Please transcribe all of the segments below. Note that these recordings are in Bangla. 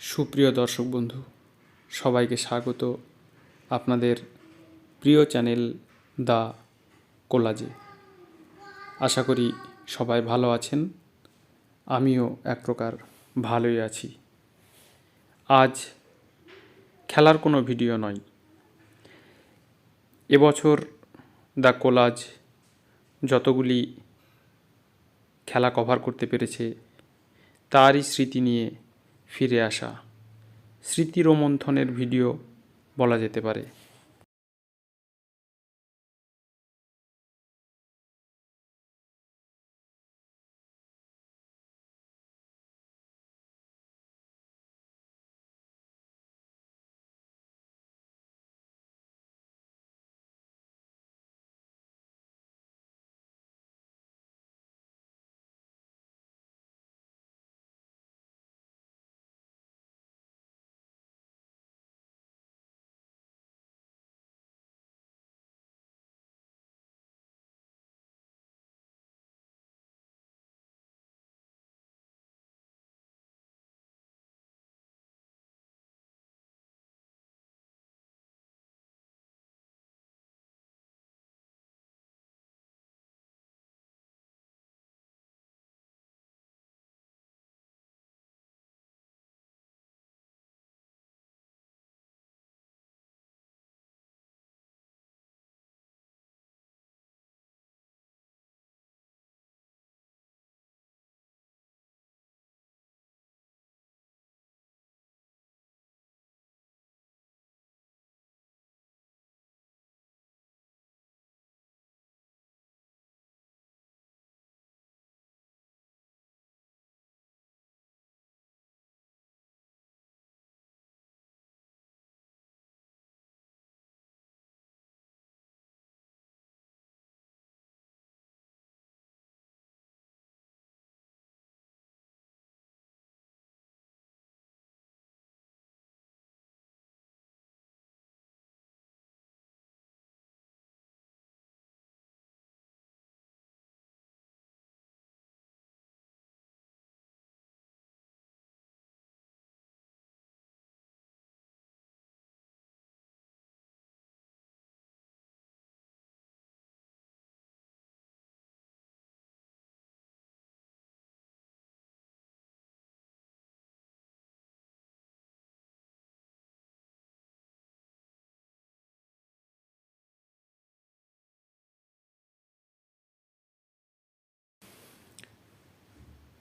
সুপ্রিয় দর্শক বন্ধু, সবাইকে স্বাগত আপনাদের প্রিয় চ্যানেল দ্য কোলাজে। আশা করি সবাই ভালো আছেন, আমিও এক প্রকার ভালোই আছি। আজ খেলার কোনো ভিডিও নয়। এবছর দ্য কোলাজ যতগুলি খেলা কভার করতে পেরেছে, তারই স্মৃতি নিয়ে ফিরে আসা। স্মৃতি রোমন্থনের ভিডিও বলা যেতে পারে।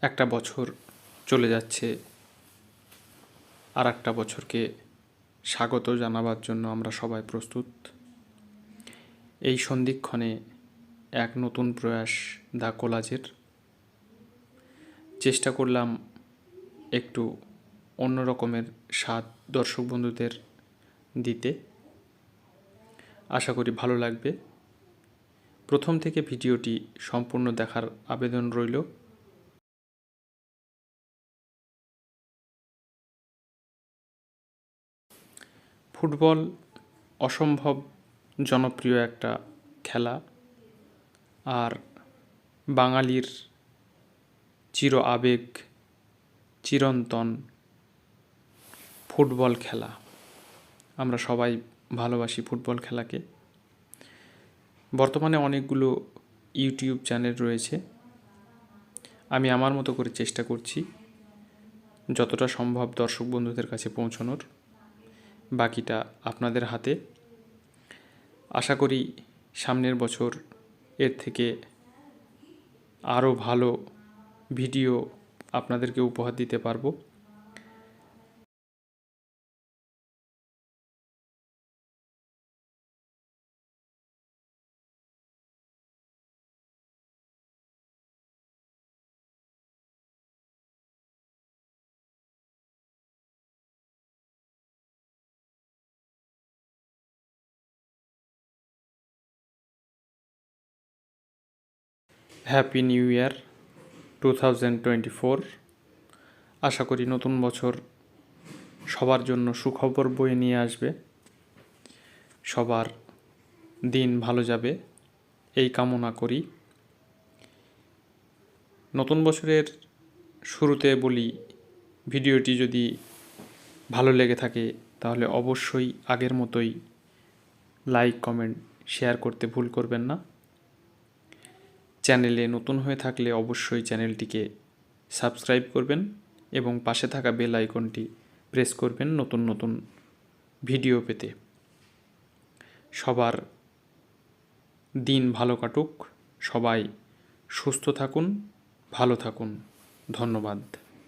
একটা বছর চলে যাচ্ছে। আর একটা বছরকে স্বাগত জানাবার জন্য আমরা সবাই প্রস্তুত। এই সন্ধিক্ষণে এক নতুন প্রয়াস দা কোলাজের। চেষ্টা করলাম একটু অন্য রকমের স্বাদ দর্শক বন্ধুদের দিতে। আশা করি ভালো লাগবে। প্রথম থেকে ভিডিওটি সম্পূর্ণ দেখার আবেদন রইল। ফুটবল অসম্ভব জনপ্রিয় একটা খেলা। আর বাঙালির চির আবেগ, চিরন্তন ফুটবল খেলা। আমরা সবাই ভালোবাসি ফুটবল খেলাকে। বর্তমানে অনেকগুলো ইউটিউব চ্যানেল রয়েছে। আমি আমার মতো করে চেষ্টা করছি যতটা সম্ভব দর্শক বন্ধুদের কাছে পৌঁছানোর। বাকিটা আপনাদের হাতে। আশা করি সামনের বছর এর থেকে আরও ভালো ভিডিও আপনাদেরকে উপহার দিতে পারব। Happy new year two thousand twenty four আশা করি নতুন বছর সবার জন্য সুখবর বয়ে নিয়ে আসবে। সবার দিন ভালো যাবে, এই কামনা করি। নতুন বছরের শুরুতে বলি, ভিডিওটি যদি ভালো লেগে থাকে, তাহলে অবশ্যই আগের মতোই লাইক, কমেন্ট, শেয়ার করতে ভুল করবেন না। চ্যানেলে নতুন হয়ে থাকলে অবশ্যই চ্যানেলটিকে সাবস্ক্রাইব করবেন এবং পাশে থাকা বেল আইকনটি প্রেস করবেন নতুন নতুন ভিডিও পেতে। সবার দিন ভালো কাটুক, সবাই সুস্থ থাকুন, ভালো থাকুন। ধন্যবাদ।